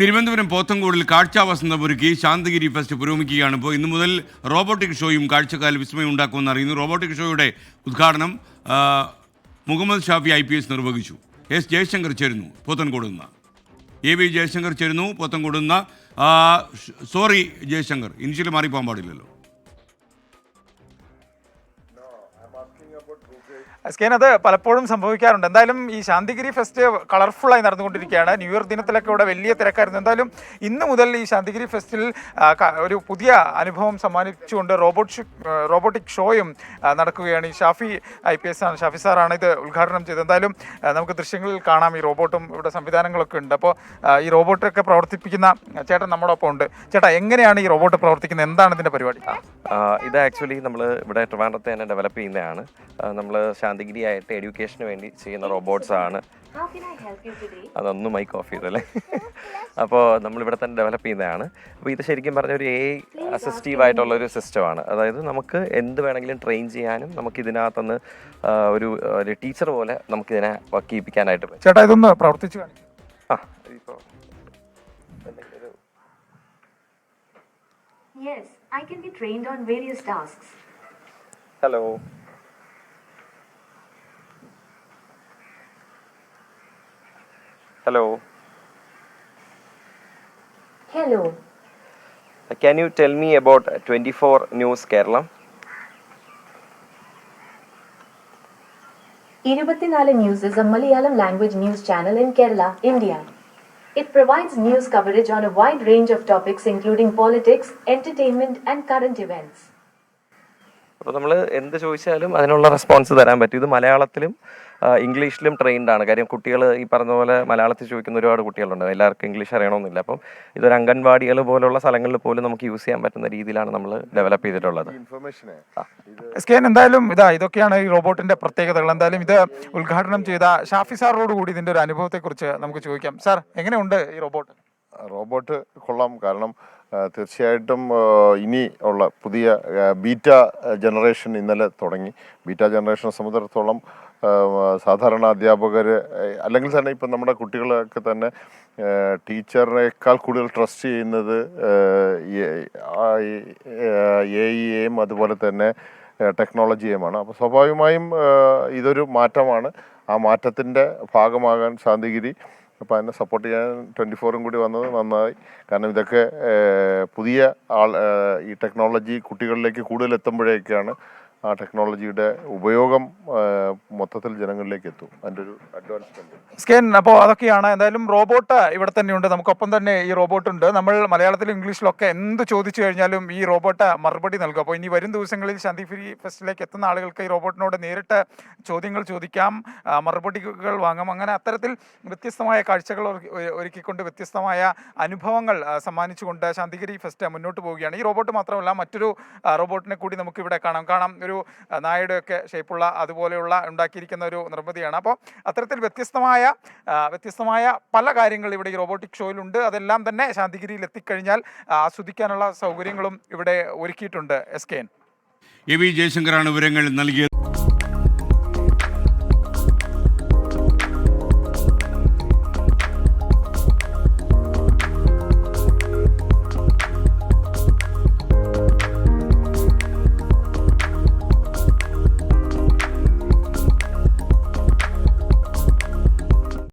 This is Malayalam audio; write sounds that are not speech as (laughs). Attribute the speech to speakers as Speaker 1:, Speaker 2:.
Speaker 1: തിരുവനന്തപുരം പോത്തങ്കോടിൽ കാഴ്ചാവസന്തം ഒരുക്കി ശാന്തഗിരി ഫെസ്റ്റ് പുരോഗമിക്കുകയാണ്. ഇപ്പോൾ ഇന്നു മുതൽ റോബോട്ടിക് ഷോയും കാഴ്ചക്കാൽ വിസ്മയം ഉണ്ടാക്കുമെന്ന് അറിയുന്നു. റോബോട്ടിക് ഷോയുടെ ഉദ്ഘാടനം Muhammad Shafi I P S നിർവഹിച്ചു. എസ് ജയശങ്കർ ചേരുന്നു പോത്തൻകോട് നിന്ന്. എ വി ജയശങ്കർ ചേരുന്നു പോത്തൻകോട് നിന്ന്. സോറി ജയശങ്കർ ഇനിഷ്യൽ മാറിപ്പോകാൻ പാടില്ലല്ലോ.
Speaker 2: സ്കേൻ അത് പലപ്പോഴും സംഭവിക്കാറുണ്ട്. എന്തായാലും ഈ ശാന്തിഗിരി ഫെസ്റ്റ് കളർഫുള്ളായി നടന്നുകൊണ്ടിരിക്കുകയാണ്. ന്യൂ ഇയർ ദിനത്തിലൊക്കെ ഇവിടെ വലിയ തിരക്കായിരുന്നു. എന്തായാലും ഇന്ന് മുതൽ ഈ ശാന്തിഗിരി ഫെസ്റ്റിൽ ഒരു പുതിയ അനുഭവം സമ്മാനിച്ചുകൊണ്ട് റോബോട്ട് റോബോട്ടിക് ഷോയും നടക്കുകയാണ്. ഈ ഷാഫി ഐ പി എസ് ആണ്. ഷാഫി സാറാണ് ഇത് ഉദ്ഘാടനം ചെയ്തത്. എന്തായാലും നമുക്ക് ദൃശ്യങ്ങളിൽ കാണാം. ഈ റോബോട്ടും ഇവിടെ സംവിധാനങ്ങളൊക്കെ ഉണ്ട്. അപ്പോൾ ഈ റോബോട്ടൊക്കെ പ്രവർത്തിപ്പിക്കുന്ന ചേട്ടൻ നമ്മുടെ ഒപ്പം ഉണ്ട്. ചേട്ടാ എങ്ങനെയാണ് ഈ റോബോട്ട് പ്രവർത്തിക്കുന്നത്? എന്താണ് ഇതിന്റെ പരിപാടി?
Speaker 3: ഇത് ആക്ച്വലി നമ്മൾ ഇവിടെ ട്രിവാൻഡ്രത്തെ തന്നെ ഡെവലപ്പ് ചെയ്യുന്നതാണ് നമ്മൾ ശാന്തിഗിരി ആയിട്ട് എഡ്യൂക്കേഷന് വേണ്ടി ചെയ്യുന്ന റോബോട്ട്സ് ആണ്. അതൊന്നും മൈക്ക് ഓഫ് ചെയ്തല്ലേ? (laughs) അപ്പോൾ നമ്മളിവിടെ തന്നെ ഡെവലപ്പ് ചെയ്യുന്നതാണ്. അപ്പോൾ ഇത് ശരിക്കും പറഞ്ഞ ഒരു എ അസിസ്റ്റീവ് ആയിട്ടുള്ള ഒരു സിസ്റ്റമാണ് അതായത് നമുക്ക് എന്ത് വേണമെങ്കിലും ട്രെയിൻ ചെയ്യാനും നമുക്ക് ഇതിനകത്തുനിന്ന് ഒരു ഒരു ടീച്ചർ പോലെ നമുക്ക് ഇതിനെ വർക്ക് ചെയ്യിപ്പിക്കാനായിട്ട് പറ്റും.
Speaker 2: ചേട്ടാ ഇതൊന്ന് പ്രവർത്തിച്ചു കാണിക്കും.
Speaker 3: ആ ഇപ്പോൾ
Speaker 4: Yes, I can be trained on various tasks.
Speaker 3: Hello hello
Speaker 4: Hello.
Speaker 3: Uh, can you tell me about uh, 24 News Kerala?
Speaker 4: Irupathinalu News is a Malayalam language news channel in Kerala, India. It provides news coverage on a wide range of topics including politics, entertainment, and current events.
Speaker 3: അപ്പോൾ നമ്മൾ എന്ത് ചോദിച്ചാലും അതിനുള്ള റെസ്പോൺസ് തരാൻ പറ്റും. ഇത് മലയാളത്തിലും ഇംഗ്ലീഷിലും ട്രെയിൻഡ് ആണ്. കാര്യം കുട്ടികൾ ഈ പറഞ്ഞ പോലെ മലയാളത്തിൽ ചോദിക്കുന്ന ഒരുപാട് കുട്ടികളുണ്ട്. എല്ലാവർക്കും ഇംഗ്ലീഷ് അറിയണമെന്നില്ല. അപ്പം ഇതൊരു അംഗൻവാടികൾ പോലുള്ള സ്ഥലങ്ങളിൽ പോലും നമുക്ക് യൂസ് ചെയ്യാൻ പറ്റുന്ന രീതിയിലാണ് നമ്മൾ ഡെവലപ്പ് ചെയ്തിട്ടുള്ളത്.
Speaker 2: സ്കേൻ എന്തായാലും ഇതാ ഇതൊക്കെയാണ് ഈ റോബോട്ടിന്റെ പ്രത്യേകതകൾ. എന്തായാലും ഇത് ഉദ്ഘാടനം ചെയ്ത ഷാഫി സാറിനോട് കൂടി ഇതിന്റെ ഒരു അനുഭവത്തെ കുറിച്ച് നമുക്ക് ചോദിക്കാം. സാർ എങ്ങനെയുണ്ട് ഈ റോബോട്ട്?
Speaker 5: റോബോട്ട് കൊള്ളാം. കാരണം തീർച്ചയായിട്ടും ഇനി ഉള്ള പുതിയ ബീറ്റ ജനറേഷൻ ഇന്നലെ തുടങ്ങി. ബീറ്റ ജനറേഷനെ സംബന്ധിച്ചിടത്തോളം സാധാരണ അധ്യാപകർ അല്ലെങ്കിൽ തന്നെ ഇപ്പം നമ്മുടെ കുട്ടികളൊക്കെ തന്നെ ടീച്ചറിനേക്കാൾ കൂടുതൽ ട്രസ്റ്റ് ചെയ്യുന്നത് എ ഇ എയും അതുപോലെ തന്നെ ടെക്നോളജിയുമാണ്. അപ്പോൾ സ്വാഭാവികമായും ഇതൊരു മാറ്റമാണ്. ആ മാറ്റത്തിന്റെ ഭാഗമാകാൻ ശാന്തിഗിരി അപ്പോൾ അതിനെ സപ്പോർട്ട് ചെയ്യാൻ ട്വന്റി ഫോറും കൂടി വന്നത് നന്നായി. കാരണം ഇതൊക്കെ പുതിയ ആൾ ഈ ടെക്നോളജി കുട്ടികളിലേക്ക് കൂടുതൽ എത്തുമ്പോഴേക്കാണ് ആ ടെക്നോളജിയുടെ ഉപയോഗം മൊത്തത്തിൽ ജനങ്ങളിലേക്ക് എത്തും. അതിന്റെ ഒരു അഡ്വാൻസ്മെന്റ്
Speaker 2: സ്കേൻ അപ്പോൾ അതൊക്കെയാണ്. എന്തായാലും റോബോട്ട് ഇവിടെ തന്നെയുണ്ട്. നമുക്കൊപ്പം തന്നെ ഈ റോബോട്ട് ഉണ്ട് നമ്മൾ മലയാളത്തിലും ഇംഗ്ലീഷിലൊക്കെ എന്ത് ചോദിച്ചു കഴിഞ്ഞാലും ഈ റോബോട്ട് മറുപടി നൽകും. അപ്പോൾ ഇനി വരും ദിവസങ്ങളിൽ ശാന്തിഫിരി ഫെസ്റ്റിലേക്ക് എത്തുന്ന ആളുകൾക്ക് ഈ റോബോട്ടിനോട് നേരിട്ട് ചോദ്യങ്ങൾ ചോദിക്കാം മറുപടികൾ വാങ്ങാം. അങ്ങനെ അത്തരത്തിൽ വ്യത്യസ്തമായ കാഴ്ചകൾ ഒരുക്കി- ഒരു- ഒരുക്കിക്കൊണ്ട് വ്യത്യസ്തമായ അനുഭവങ്ങൾ സമ്മാനിച്ചുകൊണ്ട് ശാന്തിഗിരി ഫെസ്റ്റ് മുന്നോട്ട് പോവുകയാണ്. ഈ റോബോട്ട് മാത്രമല്ല മറ്റൊരു റോബോട്ടിനെ കൂടി നമുക്ക് ഇവിടെ കാണാം. കാണാം. ഒരു നായയുടെയൊക്കെ ഷേപ്പുള്ള അതുപോലെയുള്ള ഉണ്ടാക്കിയിരിക്കുന്ന ഒരു നിർമ്മിതിയാണ്. അപ്പോൾ അത്തരത്തിൽ വ്യത്യസ്തമായ വ്യത്യസ്തമായ പല കാര്യങ്ങൾ ഇവിടെ ഈ റോബോട്ടിക് ഷോയിലുണ്ട്. അതെല്ലാം തന്നെ ശാന്തിഗിരിയിൽ എത്തിക്കഴിഞ്ഞാൽ ആസ്വദിക്കാനുള്ള സൗകര്യങ്ങളും ഇവിടെ ഒരുക്കിയിട്ടുണ്ട്. S K N.
Speaker 1: A V ജയശങ്കറാണ് വിവരങ്ങൾ നൽകിയത്.